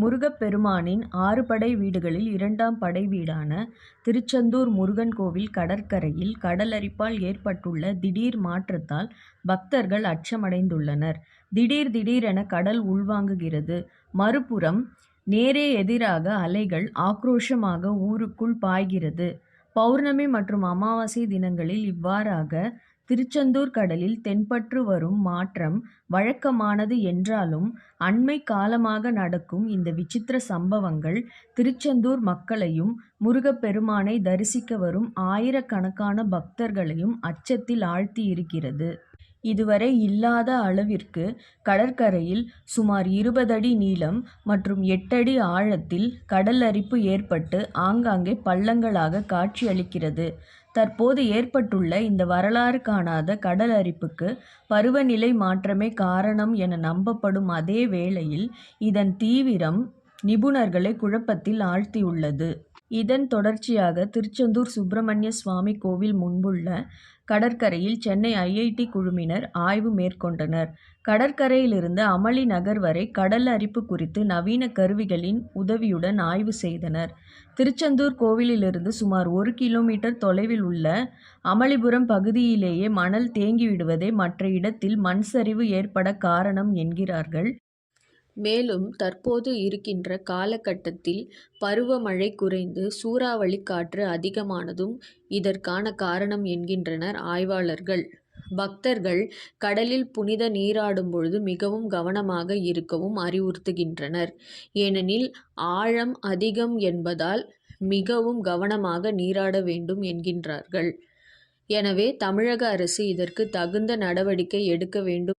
முருகப்பெருமானின் ஆறு படை வீடுகளில் இரண்டாம் படை வீடான திருச்செந்தூர் முருகன் கோவில் கடற்கரையில் கடலரிப்பால் ஏற்பட்டுள்ள திடீர் மாற்றத்தால் பக்தர்கள் அச்சமடைந்துள்ளனர். திடீர் திடீரென கடல் உள்வாங்குகிறது. மறுபுறம் நேரே எதிராக அலைகள் ஆக்ரோஷமாக ஊருக்குள் பாய்கிறது. பவுர்ணமி மற்றும் அமாவாசை தினங்களில் இவ்வாறாக திருச்செந்தூர் கடலில் தென்பற்று வரும் மாற்றம் வழக்கமானது என்றாலும் அண்மைக் காலமாக நடக்கும் இந்த விசித்திர சம்பவங்கள் திருச்செந்தூர் மக்களையும் முருகப்பெருமானை தரிசிக்க வரும் ஆயிரக்கணக்கான பக்தர்களையும் அச்சத்தில் ஆழ்த்தியிருக்கிறது. இதுவரை இல்லாத அளவிற்கு கடற்கரையில் சுமார் இருபது அடி நீளம் மற்றும் எட்டடி ஆழத்தில் கடல் அரிப்பு ஏற்பட்டு ஆங்காங்கே பள்ளங்களாக காட்சியளிக்கிறது. தற்போது ஏற்பட்டுள்ள இந்த வரலாறு காணாத கடல் அரிப்புக்கு பருவநிலை மாற்றமே காரணம் என நம்பப்படும் அதே வேளையில் இதன் தீவிரம் நிபுணர்களை குழப்பத்தில் ஆழ்த்தியுள்ளது. இதன் தொடர்ச்சியாக திருச்செந்தூர் சுப்பிரமணிய சுவாமி கோவில் முன்புள்ள கடற்கரையில் சென்னை ஐ. ஐ. டி. குழுவினர் ஆய்வு மேற்கொண்டனர். கடற்கரையிலிருந்து அமளி நகர் வரை கடல் அரிப்பு குறித்து நவீன கருவிகளின் உதவியுடன் ஆய்வு செய்தனர். திருச்செந்தூர் கோவிலிலிருந்து சுமார் ஒரு கிலோமீட்டர் தொலைவில் உள்ள அமளிபுரம் பகுதியிலேயே மணல் தேங்கிவிடுவதே மற்ற இடத்தில் மண் சரிவு ஏற்பட காரணம் என்கிறார்கள். மேலும் தற்போது இருக்கின்ற காலகட்டத்தில் பருவமழை குறைந்து சூறாவளி காற்று அதிகமானதும் இதற்கான காரணம் என்கின்றனர் ஆய்வாளர்கள். பக்தர்கள் கடலில் புனித நீராடும் பொழுது மிகவும் கவனமாக இருக்கவும் அறிவுறுத்துகின்றனர். ஏனெனில் ஆழம் அதிகம் என்பதால் மிகவும் கவனமாக நீராட வேண்டும் என்கின்றார்கள். எனவே தமிழக அரசு இதற்கு தகுந்த நடவடிக்கை எடுக்க வேண்டும்.